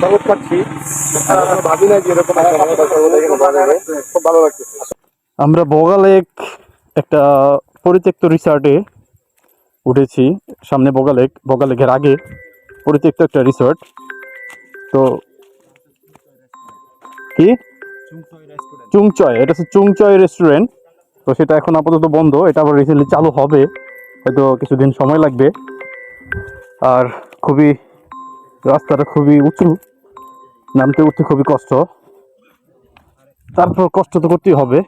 শরবত খাচ্ছি আর ভাবি না যে এরকম একটা আমরা পরিত্যক্ত রিসর্টে উঠেছি। সামনে বগালেক বগালেকের আগে পরিত্যক্ত একটা রিসর্ট। তো কি? চুংচয় এটা হচ্ছে চুংচয় রেস্টুরেন্ট। তো সেটা এখন আপাতত বন্ধ। এটা আবার রিসেন্টলি চালু হবে। হয়তো কিছুদিন সময় লাগবে। আর খুবই রাস্তাটা খুবই উঁচু। নামতে উঠতে খুবই কষ্ট। তারপর কষ্ট তো করতেই হবে।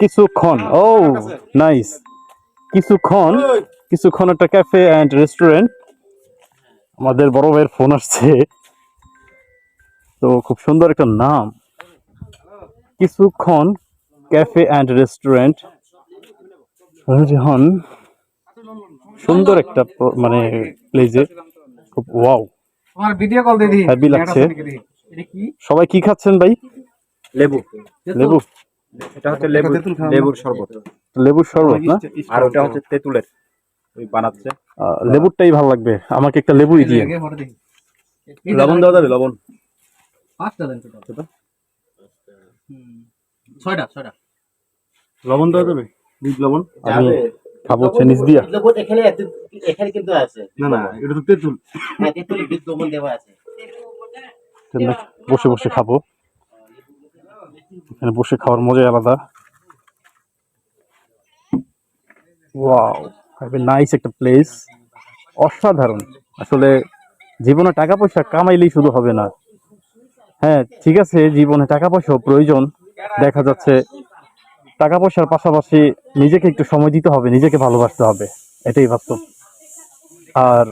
কিছুক্ষণ। ও নাইস কিছুক্ষণ কিছুক্ষণ একটা ক্যাফে অ্যান্ড রেস্টুরেন্ট আমাদের বড় ভাইয়ের ফোন আসছে। তো খুব সুন্দর একটা নাম। কিছুক্ষণ ক্যাফে অ্যান্ড রেস্টুরেন্ট হন সুন্দর একটা মানে প্লেজে খুব ওয়াও তোমার ভিডিও কল দিদি Happy লাগছে। এটা কি? সবাই কি খাচ্ছেন ভাই? লেবু। লেবু। এটা হচ্ছে লেবু লেবুর শরবত। লেবুর শরবত না? আর ওটা হচ্ছে তেঁতুলের। ওই বানাচ্ছে। লেবুরটাই ভালো লাগবে। আমাকে একটা লেবুই দিয়ে। লবণ দেওয়া যাবে লবণ। পাঁচটা দেন টোটাল। ছয়টা ছয়টা। লবণ দেওয়া যাবে? লবণ? আমি খাব হচ্ছে নিচ দিয়া। এখানে এখানে কিন্তু আছে। না না এটা তো তেঁতুল। হ্যাঁ তেতুল দেওয়া আছে। বসে বসে খাব। এখানে বসে খাওয়ার মজাই আলাদা। ওয়াও নাইস একটা প্লেস অসাধারণ। আসলে জীবনে টাকা পয়সা কামাইলেই শুধু হবে না। হ্যাঁ ঠিক আছে জীবনে টাকা পয়সাও প্রয়োজন। দেখা যাচ্ছে টাকা পয়সার পাশাপাশি নিজেকে একটু সময় দিতে হবে, নিজেকে ভালোবাসতে হবে, এটাই বাস্তব আর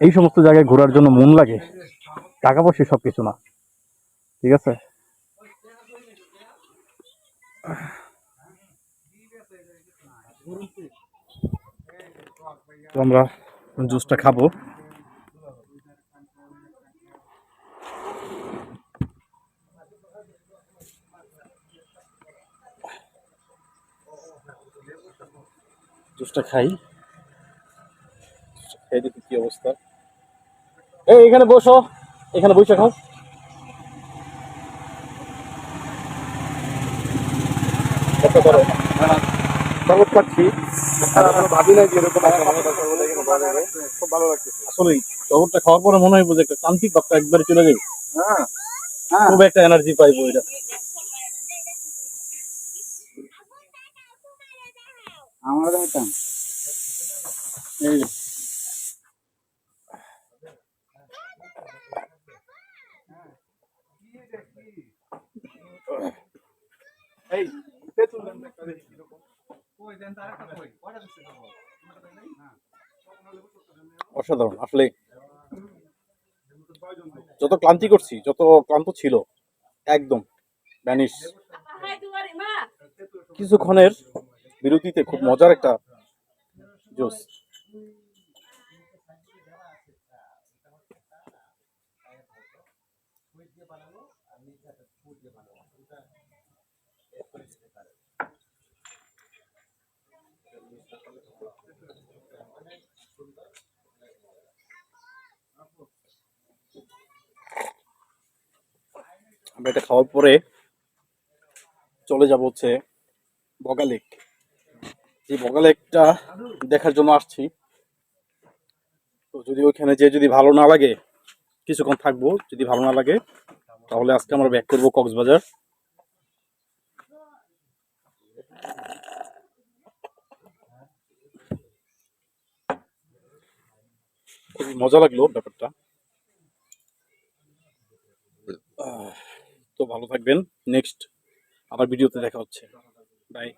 এই সমস্ত জায়গায় ঘোরার জন্য মন লাগে টাকা পয়সা সব কিছু না, ঠিক আছে? আমরা জুসটা খাব। জুসটা খাই। খেয়ে দেখি কি অবস্থা। এই এখানে বসো। এখানে বসে খাও। কত করো? শরবত খাচ্ছি আর ভাবি না যে এরকম একটা মজা শরবত এখানে পাওয়া যাবে। খুব ভালো লাগতেছে। আসলে শহরটা খাওয়ার পরে মনে হয় যে একটা ভাবটা একবারে চলে যাবে হ্যাঁ খুব একটা এনার্জি পাইবো এটা। আমরা যাইতাম এই এই তেঁতুল দেন একটা দেখি কীরকম। কই দেন তো আরেকটা কই? কয়টা দিচ্ছে তোমার? অসাধারণ আসলে যত ক্লান্তি করছি যত ক্লান্ত ছিল একদম ভ্যানিশ কিছুক্ষণের বিরতিতে খুব মজার একটা জোস আমরা এটা খাওয়ার পরে চলে যাব হচ্ছে বগালেক। এই বগালেকটা দেখার জন্য আসছি। তো যদি ওইখানে যে যদি ভালো না লাগে, কিছুক্ষণ থাকব, যদি ভালো না লাগে, তাহলে আজকে আমরা ব্যাক করব কক্সবাজার। খুবই মজা লাগল ব্যাপারটা। তো ভালো থাকবেন। নেক্সট আবার ভিডিওতে দেখা হচ্ছে। বাই